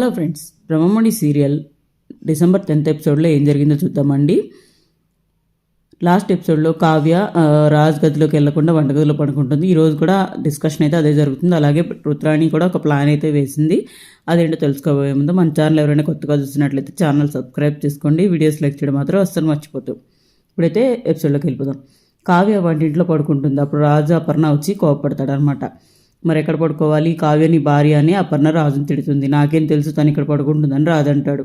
Hello friends Brahmamudi serial December tenth ఎపిసోడ్లో ఏం జరిగిందో చూద్దామండి. లాస్ట్ ఎపిసోడ్లో కావ్య రాజ్ గదిలోకి వెళ్ళకుండా వంటగదిలో పడుకుంటుంది. ఈరోజు కూడా డిస్కషన్ అయితే అదే జరుగుతుంది. అలాగే రుద్రాణి కూడా ఒక ప్లాన్ అయితే వేసింది. అదేంటో తెలుసుకోబోయే ముందు మన ఛానల్ ఎవరైనా కొత్తగా చూసినట్లయితే ఛానల్ సబ్స్క్రైబ్ చేసుకోండి. వీడియోస్ లైక్ చేయడం మాత్రం అస్సలు మర్చిపోతాం ఇప్పుడైతే ఎపిసోడ్లోకి వెళ్ళిపోదాం. కావ్య వంటింట్లో పడుకుంటుంది. అప్పుడు రాజు అపర్ణ వచ్చి కోపడతాడు అనమాట మరి ఎక్కడ పడుకోవాలి? కావ్య నీ భార్య అని అపర్ణ రాజుని తిడుతుంది. నాకేం తెలుసు తను ఇక్కడ పడుకుంటుందని రాజు అంటాడు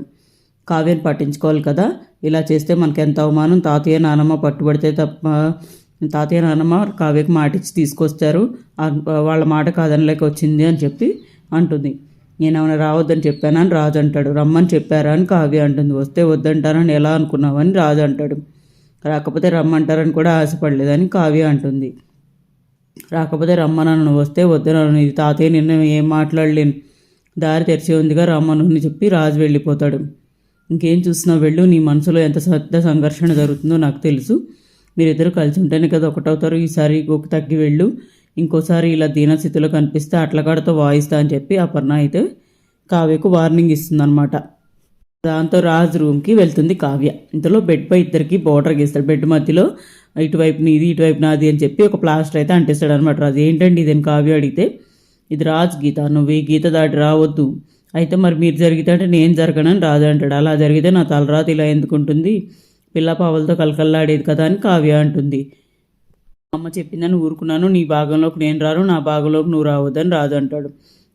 కావ్యని పట్టించుకోవాలి కదా? ఇలా చేస్తే మనకి ఎంత అవమానం? తాతయ్య నానమ్మ పట్టుబడితే తప్ప తాతయ్య నానమ్మ కావ్యకి మాట ఇచ్చి తీసుకొస్తారు వాళ్ళ మాట కాదనలేక వచ్చింది అని చెప్పి అంటుంది. నేను ఏమైనా రావద్దని చెప్పానా అని రాజు అంటాడు. రమ్మని చెప్పారా అని కావ్య అంటుంది. వస్తే వద్దంటారని ఎలా అనుకున్నావని రాజు అంటాడు. రాకపోతే రమ్మంటారని కూడా ఆశపడలేదని కావ్య అంటుంది. రాకపోతే రమ్మనను నువ్వు వస్తే వద్దనను ఇది తాతయ్య నిన్న ఏం మాట్లాడలేను. దారి తెరిచి ఉందిగా రమ్మను అని చెప్పి రాజు వెళ్ళిపోతాడు. ఇంకేం చూసినా వెళ్ళు నీ మనసులో ఎంత పెద్ద సంఘర్షణ జరుగుతుందో నాకు తెలుసు. మీరిద్దరు కలిసి ఉంటేనే కదా ఒకటవుతారు. ఈసారి ఒక తగ్గి వెళ్ళు. ఇంకోసారి ఇలా దీనస్థితిలో కనిపిస్తే అట్లకాడతో వాయిస్తా అని చెప్పి అపర్ణ అయితే కావ్యకు వార్నింగ్ ఇస్తుందన్నమాట. దాంతో రాజ్ రూమ్కి వెళ్తుంది కావ్య. ఇంతలో బెడ్ పై ఇద్దరికి బోర్డర్ గీస్తాడు. బెడ్ మధ్యలో ఇటువైపు నీది ఇటువైపు నాది అని చెప్పి ఒక ప్లాస్టర్ అయితే అంటిస్తాడు అనమాట రాజు. ఏంటండి ఇదని కావ్య అడిగితే? ఇది రాజు గీత. నువ్వు ఈ గీత దాటి రావద్దు. అయితే మరి మీరు జరిగితే అంటే నేను జరగనని రాజు అంటాడు. అలా జరిగితే నా తలరాత ఇలా ఎందుకుంటుంది పిల్ల పావలతో కలకల్లాడేది కదా అని కావ్య అంటుంది. అమ్మ చెప్పిందని ఊరుకున్నాను. నీ భాగంలోకి నేను రాను. నా భాగంలోకి నువ్వు రావద్దని రాజు అంటాడు.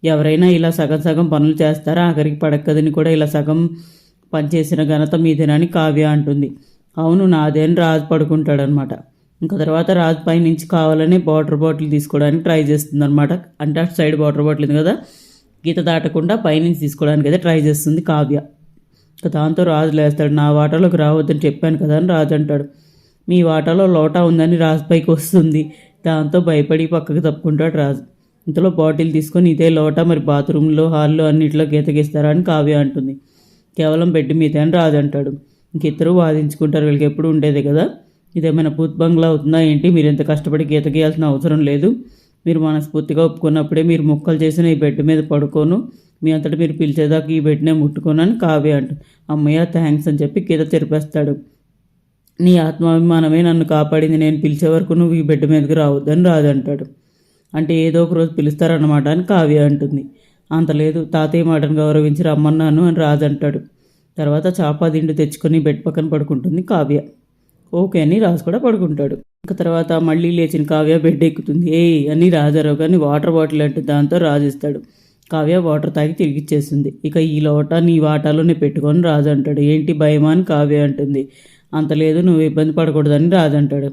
ఎవరైనా ఇలా సగం సగం పనులు చేస్తారా? ఆఖరికి పడక్కదని కూడా ఇలా సగం పనిచేసిన ఘనత మీదేనని కావ్య అంటుంది. అవును నాదే అని రాజు పడుకుంటాడనమాట. ఇంకా తర్వాత రాజు పై నుంచి కావాలని వాటర్ బాటిల్ తీసుకోవడానికి ట్రై చేస్తుంది అనమాట అంటే అటు సైడ్ వాటర్ బాటిల్ ఉంది కదా గీత దాటకుండా పైనుంచి తీసుకోవడానికి అయితే ట్రై చేస్తుంది కావ్య. ఇంకా దాంతో రాజు లేస్తాడు నా వాటాలోకి రావద్దని చెప్పాను కదా అని రాజు అంటాడు. మీ వాటాలో లోటా ఉందని రాజు పైకి వస్తుంది. దాంతో భయపడి పక్కకు తప్పుకుంటాడు రాజు. ఇంతలో బాటిల్ తీసుకొని ఇదే లోటా మరి బాత్రూంలో హాల్లో అన్నింటిలో గీతగిస్తారా అని కావ్య అంటుంది. కేవలం బెడ్ మీద అని రాజు అంటాడు. ఇంక ఇద్దరు వాదించుకుంటారు. వీళ్ళకి ఎప్పుడు ఉండేదే కదా. ఇదేమైనా భూత్ బంగ్లా అవుతుందా ఏంటి? మీరు ఎంత కష్టపడి గీత గీయాల్సిన అవసరం లేదు. మీరు మనస్ఫూర్తిగా ఒప్పుకున్నప్పుడే మీరు ముక్కలు చేసిన ఈ బెడ్ మీద పడుకోను. మీ అంతటా మీరు పిలిచేదాకా ఈ బెడ్నే ముట్టుకోను అని కావ్య అంట. అమ్మయ్య థ్యాంక్స్ అని చెప్పి గీత తెరిపేస్తాడు. నీ ఆత్మాభిమానమే నన్ను కాపాడింది. నేను పిలిచే వరకు నువ్వు ఈ బెడ్ మీదకి రావద్దని రాజు అంటాడు అంటే ఏదో ఒక రోజు పిలుస్తారన్నమాట అని కావ్య అంటుంది. అంత లేదు. తాతయ్య మాటను గౌరవించి రమ్మన్నాను అని రాజు అంటాడు. తర్వాత చాపాదిండు తెచ్చుకొని బెడ్ పక్కన పడుకుంటుంది కావ్య. ఓకే అని రాజు కూడా పడుకుంటాడు. ఇంకా తర్వాత మళ్ళీ లేచిన కావ్య బెడ్ ఎక్కుతుంది. ఏ అని రాజారావు కానీ వాటర్ బాటిల్ అంటే దాంతో రాజిస్తాడు కావ్య వాటర్ తాగి తిరిగిచ్చేస్తుంది ఇక ఈ లోట నీ వాటాలోనే పెట్టుకొని రాజు అంటాడు. ఏంటి భయమా అని కావ్య అంటుంది. అంత లేదు నువ్వు ఇబ్బంది పడకూడదని రాజు అంటాడు.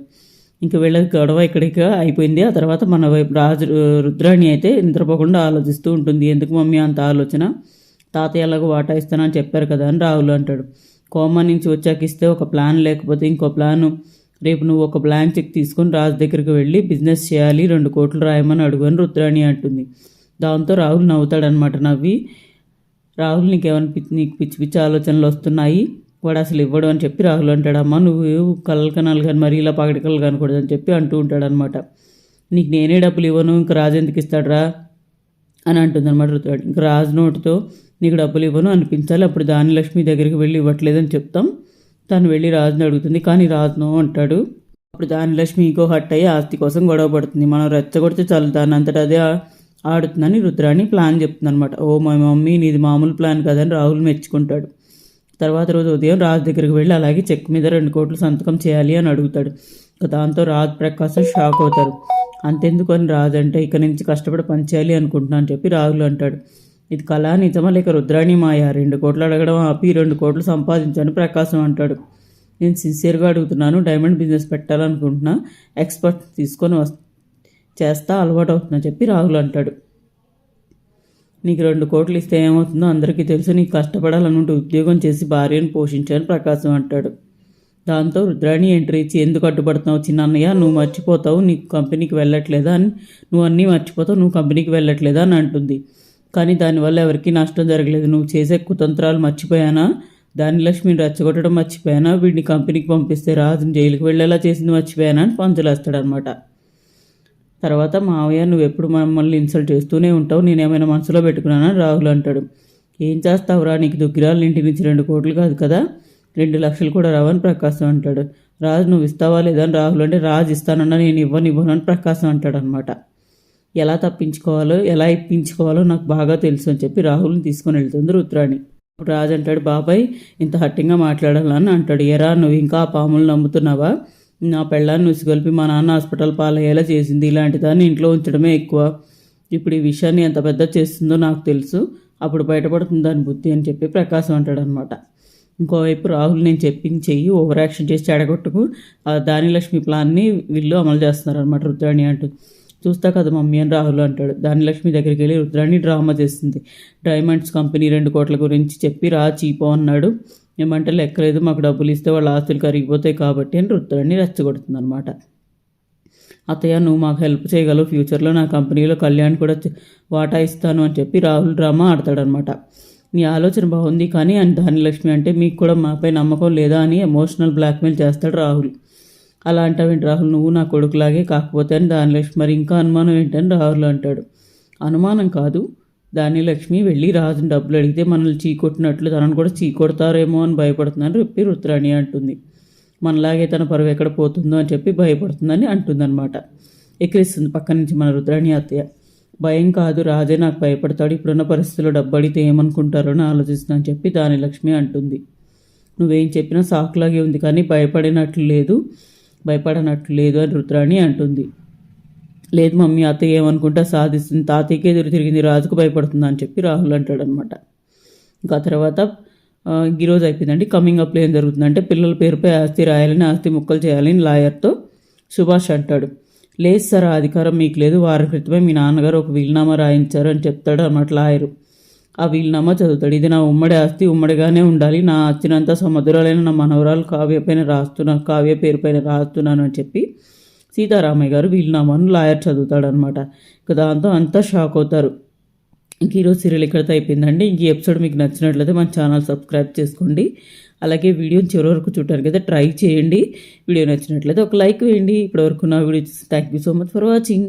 ఇంక వీళ్ళకి గొడవ ఇక్కడికి అయిపోయింది. ఆ తర్వాత మన వైపు రాజు రుద్రాణి అయితే నిద్రపోకుండా ఆలోచిస్తూ ఉంటుంది. ఎందుకు మమ్మీ అంత ఆలోచన? తాతయ్యలకు వాటా ఇస్తానని చెప్పారు కదా అని రాహుల్ అంటాడు. కోమా నుంచి వచ్చాక ఇస్తే ఒక ప్లాన్ లేకపోతే ఇంకో ప్లాను. రేపు నువ్వు ఒక బ్లాంక్ చెక్ తీసుకొని రాజు దగ్గరికి వెళ్ళి బిజినెస్ చేయాలి రెండు కోట్లు రాయమని అడుగు అని రుద్రాణి అంటుంది. దాంతో రాహుల్ నవ్వుతాడనమాట నవ్వి రాహుల్ నీకేమైనా పిచ్చి నీకు పిచ్చి పిచ్చి ఆలోచనలు వస్తున్నాయి? వాడు అసలు ఇవ్వడు అని చెప్పి రాహుల్ అంటాడు. అమ్మ నువ్వు కలలు కనాలి కానీ మరి ఇలా పగటి కళ్ళు కనకూడదు అని చెప్పి అంటూ ఉంటాడనమాట నీకు నేనే డబ్బులు ఇవ్వను ఇంకా రాజు ఎందుకు ఇస్తాడరా? అని అంటుంది అనమాట ఇంకా రాజు నోటితో నీకు డబ్బులు ఇవ్వను అనిపించాలి అప్పుడు దాని లక్ష్మి దగ్గరికి వెళ్ళి ఇవ్వట్లేదని చెప్తాం. తను వెళ్ళి రాజుని అడుగుతుంది కానీ రాజు నో అంటాడు. అప్పుడు దాని లక్ష్మి ఇంకో హట్ అయ్యి ఆస్తి కోసం గొడవ పడుతుంది. మనం రెచ్చగొడితే చాలు దాని అంతటా అదే ఆడుతుందని రుద్రాణి ప్లాన్ చెప్తుంది అనమాట ఓ మా మమ్మీ నీది మామూలు ప్లాన్ కాదని రాహుల్ మెచ్చుకుంటాడు. తర్వాత రోజు ఉదయం రాజు దగ్గరికి వెళ్ళి అలాగే చెక్ మీద రెండు కోట్లు సంతకం చేయాలి అని అడుగుతాడు. దాంతో రాజ్ ప్రకాశం షాక్ అవుతారు. అంతెందుకు అని ఇక నుంచి కష్టపడి పని చేయాలి అనుకుంటున్నాను అని చెప్పి రాహుల్ అంటాడు. ఇది కళా నిజమా లేక రుద్రాణి మాయ? రెండు కోట్లు అడగడం ఆపి రెండు కోట్లు సంపాదించాను ప్రకాశం అంటాడు. నేను సిన్సియర్గా అడుగుతున్నాను డైమండ్ బిజినెస్ పెట్టాలనుకుంటున్నా ఎక్స్పర్ట్ తీసుకొని వస్ చేస్తా అలవాటు అవుతుందని చెప్పి రాహుల్ అంటాడు. నీకు రెండు కోట్లు ఇస్తే ఏమవుతుందో అందరికీ తెలుసు నీకు కష్టపడాలనుంటే ఉద్యోగం చేసి భార్యను పోషించాలని ప్రకాశం అంటాడు. దాంతో రుద్రాణి ఎంట్రీ ఇచ్చి ఎందుకు అడ్డుపడుతున్నావు చిన్నన్నయ్య? నువ్వు మర్చిపోతావు నీకు కంపెనీకి వెళ్ళట్లేదా అని నువ్వు అన్నీ మర్చిపోతావు నువ్వు కంపెనీకి వెళ్ళట్లేదా అని అంటుంది. కానీ దానివల్ల ఎవరికీ నష్టం జరగలేదు. నువ్వు చేసే కుతంత్రాలు మర్చిపోయానా? దాని లక్ష్మిని రెచ్చగొట్టడం మర్చిపోయానా? వీడిని కంపెనీకి పంపిస్తే రాజుని జైలుకి వెళ్ళేలా చేసింది మర్చిపోయానా? అని పంచులేస్తాడనమాట తర్వాత మావయ్య నువ్వు ఎప్పుడు మమ్మల్ని ఇన్సల్ట్ చేస్తూనే ఉంటావు నేనేమైనా మనసులో పెట్టుకున్నానని రాహుల్ అంటాడు. ఏం చేస్తావురా? నీకు దుగ్గిరాల ఇంటి నుంచి రెండు కోట్లు కాదు కదా? రెండు లక్షలు కూడా రావని ప్రకాశం అంటాడు. రాజు నువ్వు ఇస్తావా లేదా అని రాహుల్ అంటే రాజు ఇస్తానన్నా నేను ఇవ్వను ఇవ్వను అని ప్రకాశం అంటాడు అనమాట ఎలా తప్పించుకోవాలో ఎలా ఇప్పించుకోవాలో నాకు బాగా తెలుసు అని చెప్పి రాహుల్ని తీసుకొని వెళ్తుంది రుద్రాణి. ఇప్పుడు రాజు అంటాడు బాబాయ్ ఇంత హట్టింగా మాట్లాడాలని అంటాడు. ఎరా నువ్వు ఇంకా ఆ పాములు నమ్ముతున్నావా? నా పెళ్ళాన్ని ఉసిగొల్పి మా నాన్న హాస్పిటల్ పాలయ్యేలా చేసింది. ఇలాంటి దాన్ని ఇంట్లో ఉంచడమే ఎక్కువ. ఇప్పుడు ఈ విషయాన్ని ఎంత పెద్ద చేస్తుందో నాకు తెలుసు. అప్పుడు బయటపడుతుంది దాని బుద్ధి అని చెప్పి ప్రకాశం అంటాడు అనమాట ఇంకోవైపు రాహుల్ నేను చెప్పించేయి ఓవర్ యాక్షన్ చేసి చెడగొట్టుకు. ఆ దానిలక్ష్మి ప్లాన్ని వీళ్ళు అమలు చేస్తున్నారు అనమాట రుద్రాణి అంటూ. చూస్తా కదా మమ్మీ అని రాహుల్ అంటాడు. దానిలక్ష్మి దగ్గరికి వెళ్ళి రుద్రాణి డ్రామా చేసింది. డైమండ్స్ కంపెనీ రెండు కోట్ల గురించి చెప్పి రా చీపో అన్నాడు. ఏమంటే లెక్కలేదు మాకు డబ్బులు ఇస్తే వాళ్ళ ఆస్తులు కరిగిపోతాయి కాబట్టి అని రుద్రాణి రెచ్చగొడుతుంది అనమాట అత్తయ్య నువ్వు మాకు హెల్ప్ చేయగలవు ఫ్యూచర్లో నా కంపెనీలో కళ్యాణ్ కూడా వాటా ఇస్తాను అని చెప్పి రాహుల్ డ్రామా ఆడతాడనమాట నీ ఆలోచన బాగుంది కానీ అని ధాన్యలక్ష్మి అంటే మీకు కూడా మాపై నమ్మకం లేదా అని ఎమోషనల్ బ్లాక్మెయిల్ చేస్తాడు రాహుల్. అలా అంటావేంటి రాహుల్? నువ్వు నా కొడుకులాగే కాకపోతే అని ధాన్యలక్ష్మి మరి ఇంకా అనుమానం ఏంటని రాహుల్ అంటాడు. అనుమానం కాదు. ధాన్యలక్ష్మి వెళ్ళి రాజుని డబ్బులు అడిగితే మనల్ని చీకొట్టినట్లు తనను కూడా చీకొడతారేమో అని భయపడుతుందని చెప్పి రుద్రాణి అంటుంది. మనలాగే తన పరువు ఎక్కడ పోతుందో అని చెప్పి భయపడుతుందని అంటుందన్నమాట. ఎక్కిరిస్తుంది పక్క నుంచి మన రుద్రాణి అత్తయ్య. భయం కాదు రాజే నాకు భయపడతాడు ఇప్పుడున్న పరిస్థితుల్లో డబ్బడితే ఏమనుకుంటారో అని ఆలోచిస్తుందని చెప్పి దాని లక్ష్మి అంటుంది. నువ్వేం చెప్పినా సాకులాగే ఉంది కానీ భయపడినట్లు లేదు భయపడనట్లు లేదు అని రుద్రాణి అంటుంది. లేదు మమ్మీ అత్తయ్య ఏమనుకుంటా సాధిస్తుంది తాతయ్యకి ఎదురు తిరిగింది రాజుకు భయపడుతుంది అని చెప్పి రాహుల్ అంటాడనమాట. ఇంకా తర్వాత ఆ, ఈరోజు అయిపోయిందండి కమింగ్ అప్లో ఏం జరుగుతుందంటే పిల్లల పేరుపై ఆస్తి రాయాలని ఆస్తి ముక్కలు చేయాలని లాయర్తో సుభాష్ అంటాడు. లేదు సార్ ఆ అధికారం మీకు లేదు. వారి క్రితమే మీ నాన్నగారు ఒక వీలునామా రాయించారు అని చెప్తాడు అన్నమాట లాయరు. ఆ వీలునామా చదువుతాడు. ఇది నా ఉమ్మడి ఆస్తి. ఉమ్మడిగానే ఉండాలి. నా ఆస్తినంతా సముద్రాలైన నా మనవరాలు కావ్య పైన రాస్తున్నా కావ్య పేరు పైన రాస్తున్నాను అని చెప్పి సీతారామయ్య గారు వీలునామాను లాయర్ చదువుతాడనమాట ఇక దాంతో అంతా షాక్ అవుతారు. ఇంక ఈరోజు సీరియల్ ఇక్కడితో అయిపోయిందండి. ఇంక ఈ ఎపిసోడ్ మీకు నచ్చినట్లయితే మన ఛానల్ సబ్స్క్రైబ్ చేసుకోండి. అలాగే వీడియోని చివరి వరకు చూడడానికి అయితే ట్రై చేయండి. వీడియో నచ్చినట్లయితే ఒక లైక్ వేయండి. ఇప్పటివరకు నా video thank you so much for watching